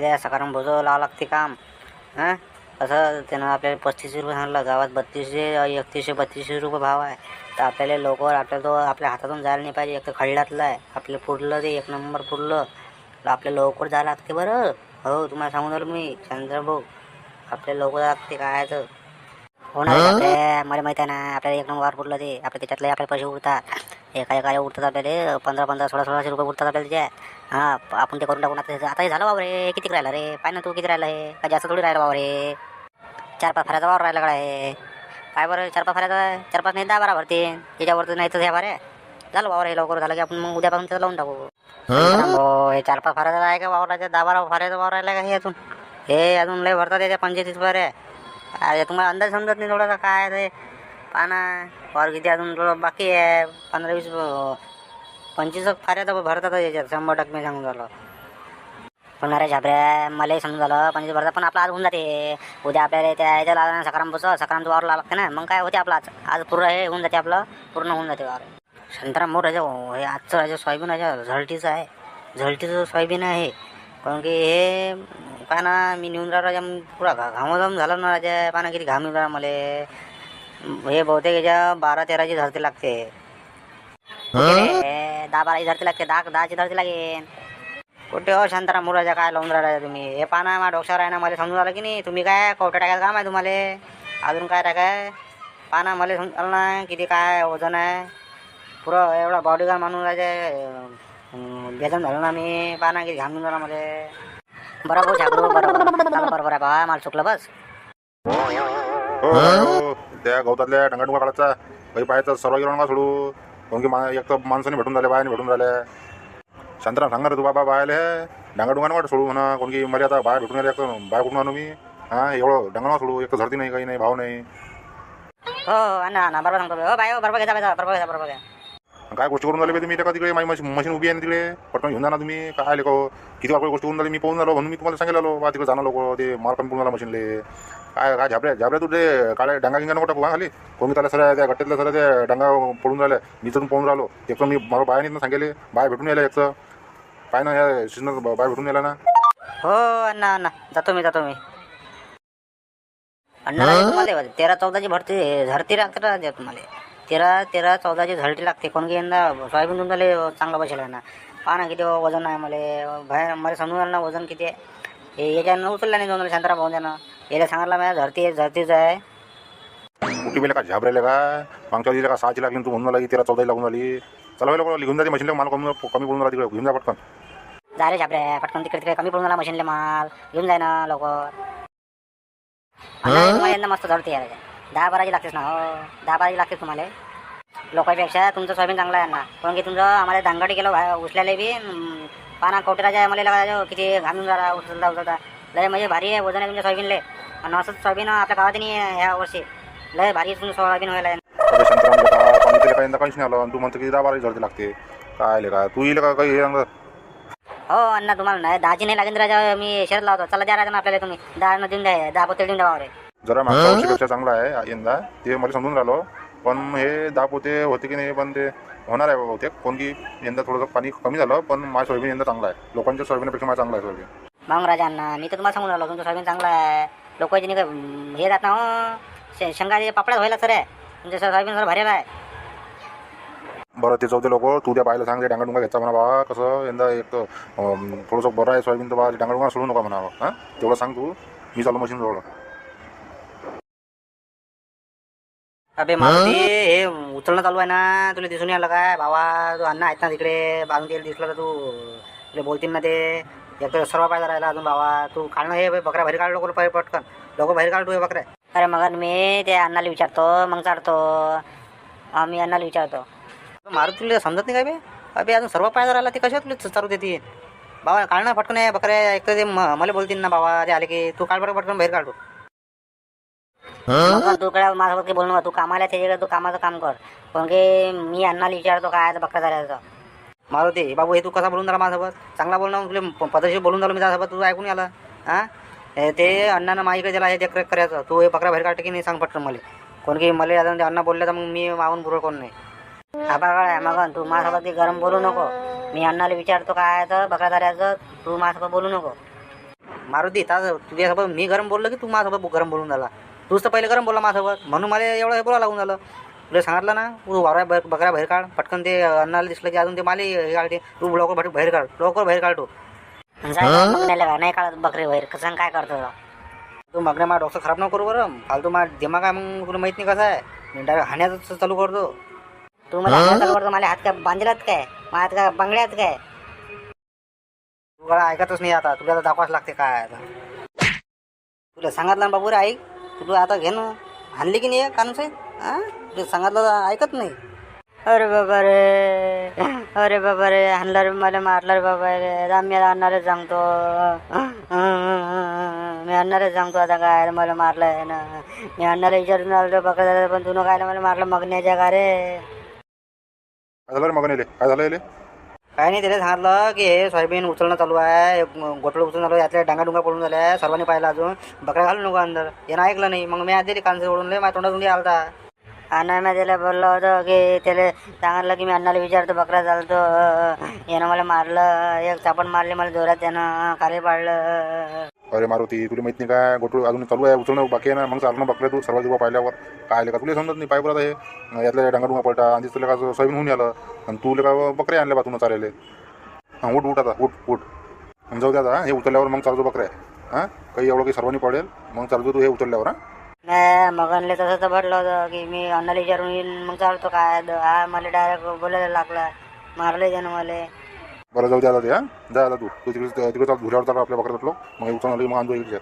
त्या त्या सकाराम भोजं लावावं लागते काम. हां? असं त्यानं आपल्याला पस्तीसशे रुपये सांगितलं गावात बत्तीसशे एकतीसशे बत्तीसशे रुपये भाव आहे. तर आपल्याला लवकर आपल्याला तो आपल्या हातातून जायला नाही पाहिजे. एक तर खळ्यातलं आहे. आपलं पुरलं ते एक नंबर पुरलं. तर आपल्याला लवकर जायला लागते बरं. हो तुम्हाला सांगून राहिलो मी चंद्रभाऊ. आपल्याला लवकर लागते काय तर. हो ना रे आपल्या मला माहिती आहे ना आपल्याला एक नंबर पुरलं ते. आपल्या त्याच्यातले आपले पैसे उरतात. एका एका उरतात आपल्याला पंधरा पंधरा सोळा सोळाशे रुपये उरतात आपल्याला त्याच्यात. हां आपण ते करून टाकून आता आता हे झालं बाबा रे किती राहिलं रे? पाय ना तू किती राहिलं आहे का जास्त थोडी राहिलं बाबा रे चार पाच फऱ्याचा वावर राहिला आहे काय बरं चार पाच फऱ्याचा चार पाच नाही दहा बारा भरते. त्याच्यावरती नाही तर ह्या बारे झालं वावर हे लवकर झालं की आपण मग उद्यापासून त्याचं लावून टाकू. हो? हे चार पाच फऱ्याचा आहे का वावराच्या दहा बारा फऱ्याचा वावर राहिला का हे अजून? हे अजून लय भरतात त्याच्या पंचवीस बरे अरे तुम्हाला अंदाज समजत नाही थोडासा काय ते. पाना वावर किती अजून थोडं बाकी आहे. पंधरा वीस हो. पंचवीस फाऱ्या तर भरतात हो याच्यात. शंभर टक्के सांगून झालं. पण अरे झाबऱ्या मलाही समजून झालं. पंचवीस भरतात पण आपला आज होऊन जाते. उद्या आपल्याला त्या याच्या लागणार सकाराम बसव सकाराम वावर लागते ना. मग काय होते आपलं आज? आज पूर्ण हे होऊन जाते आपलं. पूर्ण होऊन जाते वावर संतराम मोर राजा हो. हे. आजचं राजा सोयाबीन राजा झळटीचं आहे. झळटीचं सोयाबीन आहे. कारण की हे पाना मी नेऊन राहिलो राजा पुरा घा घामाघाम झालं ना राजा. पाना किती घाम येऊन राहिला मला. हे बहुतेक याच्या बारा तेराची धरती लागते. रे? दहा बाराची धरती लागते. दहा दहाची धरती लागेल कुठे हो शांताराम मुलाच्या काय लावून राहिला तुम्ही? हे पाना माझ्या डोक्यावर आहे ना मला समजून आलं की नाही? तुम्ही काय कवट्या टाकायचं काम आहे तुम्हाला? अजून काय टाकाय? पाना मला समजून आलं ना किती काय वजन आहे? पुरं एवढा बॉडीगार्ड माणूस राहायचे बेदम झालो ना मी. पाना किती घालून झाला मला. बरोबर झाकरू बरोबर. चांगलं बरोबर आहे बा मला चुकलं बस. हो हो त्या गवतातल्या डंगाडुंगा काढायचा काही पाहायचं सर्व गिरण का सोडू. काऊन की मा एक तर माणसाने भेटून राहिले बायाने भेटून राहिल्या शांताराम सांगा रे तू बाबा बायले डांगाडुंगा वाट सोडू म्हणा. कोण की मला आता बाय भेटून राहिले एक तर बाय कुठून आणू मी? हां एवढं डांगा सोडू. एक तर धरती नाही काही नाही भाव नाही. हो अण्णा अण्णा बरोबर सांगतो. हो बाय हो बरोबर घ्या बरोबर बरोबर घ्या बरोबर घ्या काय गोष्टी करून राहिले बे तुम्ही का तिकडे? माझी मशीन मशीन उभी आहे ना तिकडे. पटकन घेऊन जा ना तुम्ही. काय लेको किती वाकडे गोष्टी करून राहिले? मी पाहून झालो म्हणून मी तुम्हाला सांगितलं बा तिकडे जाणं लोक ते माल कमी पडून मशीनले. काय काय झाबऱ्या झाबऱ्या तू ते काळे डांगा गिंगा नको टाकू खाली? कोणी त्याला सर त्या गट्ट्यातल्या सर त्या डांगा पडून राहिल्या? मी तर पाहून राहिलो. एक तर मी मला बाय नाही सांगेले. बाय भेटून यायला एक तर. पाय ना या सीजनर बाय भेटून यायला ना. हो अण्णा अण्णा. जातो मी जातो मी. अण्णा तुम्हाला तेरा चौदाची भरती ना राजा तुम्हाला. तेरा तेरा चौदाची झरटी लागते. कोण की यंदा सोयाबीन तुमचा लय चांगला बसेल आहे ना पहा ना किती वजन आहे मला. बाहेर मला समजून आलं ना वजन किती आहे. हे याच्यानं उचललं नाही दोन शांताराम भाऊ त्यानं याला सांगितलं माझ्या झरती आहे झरतीच आहे. कुठे बेले का? झाबरेले का? मागच्या वेळी का? सहाची लागली तू म्हणून लागली तेरा चौदाही लागून आली. चला वेळ लोक घेऊन जाते मशीनला माल कमी कमी पडून राहिला तिकडे. घेऊन जा पटकन. जा रे छापऱ्या पटकन तिकडे तिकडे कमी पडून झाला मशीनले माल. घेऊन जाय ना लवकर. हे? यंदा मस्त झडती आहे. दहा बाराची लागतेच ना हो. दहा बाराची लागते तुम्हाला. लोकांपेक्षा तुमचं सोयाबीन चांगलं आहे ना पण की तुमचं आम्हाला दांगडी केलं भा उचल्याला बी पाना कवटेराच्या आम्हाला किती घालून जरा उचलता उचलता. लय म्हणजे भारी आहे वजन आहे तुमच्या सोयाबीनले. आणि असंच सोयाबीन आपल्या गावात नाही ह्या वर्षी. लय भारी तुमचं सोयाबीन व्हायला पाणी दिलं काही काहीच नाही आलं. तू म्हणतो की दहा बारा जळती लागते. काय लेका तू येईल का काही हे अण्णा तुम्हाला नाही दहाची नाही लागेल राजा मी शरद लावतो. चला द्या राजा आपल्याला तुम्ही. दहा न देऊन द्या दहा पोते देऊन द्या रे जरा मागच्या वर्षीपेक्षा चांगला आहे यंदा. ते मला समजून राहिलो. पण हे दहा पोते होते की नाही पण ते होणार आहे बहुतेक. कोण की यंदा थोडंसं पाणी कमी झालं पण माझ्या सोयाबीन यंदा चांगला आहे. लोकांच्या सोयाबीनपेक्षा माझा चांगला आहे सोयाबीन. अण्णा मी तर तुम्हाला सांगून राहिलो तुमचं सोयाबीन चांगलं आहे. लोकांची नाही का हे जात ना हो. शे- शेंगाचे पापड्या व्हायला सर आहे. तुमचं सोयाबीन सर भरेल आहे. बरं ते चौथे लोक. तू त्या बायला सांग डांगा डुंगा घ्यायचा म्हणा बा. कसं यंदा एक अं, थोडंसं बरं आहे सोयाबीन तर बा डांगा डुंगा सोडू नका म्हणा हां? तेवढं सांग तू. मी चालू मशीन जवळ अबे मारुती हे? उचलणं चालू आहे ना. तुला दिसून आलं काय? भावा तू अण्णा आहेत ना तिकडे. बाजून तेल दिसलं तर तू तुला बोलतील ना ते. एक तर सर्व पाहिजे राहिला अजून भावा. तू काढणं हे बकऱ्या बाहेर काढ लोक पटकन. लोक बाहेर काढ तू हे बकऱ्या. अरे मग मी ते अण्णाला विचारतो मग चालतो. हा मी अण्णाला विचारतो. मारुती तुला समजत नाही काय बे? अबे अजून सर्व पाहिजे राहिला ते कशा तुला चालू देते? बाबा काढणं पटकन आहे बकऱ्या. एक तर ते मला बोलतील ना बाबा ते आले की तू काढ बरं पटकन बाहेर काढतो मग तू कडे माझ्यासोबत काही बोलू नका तू कामाला त्याच्याकडे तू कामाचं काम कर. पण की मी अण्णाला विचारतो काय बकरा झाल्याचं. मारुती बाबू हे तू कसा बोलून राहिला माझ्यासोबत? चांगला बोलणं तुला पद्धतशीर बोलून झालो मी त्यासोबत तू ऐकून आला हां? ते अण्णानं माईकडे त्याला हे देखरेख करायचं. तू हे बकरा बाहेर काढते की नाही सांग पटकन मला. कोण की मला अण्णा बोलले तर मग मी मागून पुरं कोण नाही. हा बघा आहे मग तू माझ्यासोबत गरम बोलू नको. मी अण्णाला विचारतो काय तर बकरा झाल्याचं तू माझ्यासोबत बोलू नको. मारुती तास तुझ्यासोबत मी गरम बोललो की तू माझ्यासोबत गरम बोलून झाला? तूच तर पहिले गरम बोलला माझ्यासोबत. म्हणून मला एवढं हे बोला लागून झालं. तुला सांगितलं ना तू बाहेर बकऱ्या बाहेर काढ. पटकन ते अन्नाला दिसलं की अजून ते माले हे काढते. तू लवकर बाहेर- बाहेर काढ लवकर बाहेर काढ तू. नाही काढत बकरी वैर कसं काय करतो तो? मग माझा डॉक्टर खराब नको करू बरं फालतू माझा दिमाग आहे मग तुला माहीत नाही कसं आहे. मी डायरेक्ट हाण्याचं चालू करतो. तू मला चालू करतो मला हात काय बांधलात काय? माझ्या हात काय बांगड्यात काय? तू मला ऐकतच नाही आता. तुला दाखवाच लागते काय आता. तुला सांगितलं ना बाबू रे ऐक. तुला आता घे ना. आणली की नाही कानून हां तुला सांगितलं ऐकत नाही. अरे बाबा रे. अरे बाबा रे. हाणला रे मला मारला रे बाबा रे. राम मी आणणारे सांगतो. मी आणणारे सांगतो आता काय मला मारलंय ना. मी आणणारे विचारून आलो बघा पण तुनं काय मला मारलं मगण्याच्या का रे काय झालं रे काय झालं काय नाही त्याला सांगितलं की हे सोयाबीन उचलणं चालू आहे गोटळ उचलून चालू आहे यातल्या डांगा डुंगा पडून झाल्या सर्वांनी पाहिलं अजून. बकऱ्या घालू नको अंदर. यानं ऐकलं नाही. मग मी आधी दिली ओढून लय माझ्या तोंडातून आलता. आणि मी त्याला बोललो होतो की त्याला सांगितलं की मी अण्णाला विचारतो बकरा चालतो. यानं मला मारलं. एक चापण मारली मला जोरात त्यानं खाली पाडलं. अरे मारुती तुला माहीत नाही काय गोटू अजून चालू आहे उचलणं बाकी आहे ना. मग चालणं बकऱ्या तू सर्व जेव्हा पाहिल्यावर. काय आले का? तुला समजत नाही पाय परत हे यातल्या डांगा डुंगा पडता आणि तुला का सोयाबीन होऊन आलं? आणि तुला का बकऱ्या आणल्या बा तुला चालेले हां उठ उठ आता उठ उठ. आणि जाऊ द्या आता हे उचलल्यावर मग चालतो बकऱ्या हां काही एवढं काही सर्वांनी पडेल मग चालतो तू हे उचलल्यावर हां. नाही मग आणले तसं तर म्हटलं होतं की मी अण्णाला विचारून येईल मग चालतो काय? द- हा मला डायरेक्ट बोलायला लागला. मारले त्यानं मला. बरं जाऊ द्या आता ते हां. जा आता तू. तू तिकडे तिकडे चाल धुऱ्यावर चाल आपल्या बकऱ्या मग उचलून आलं की मग आणतो इकडे.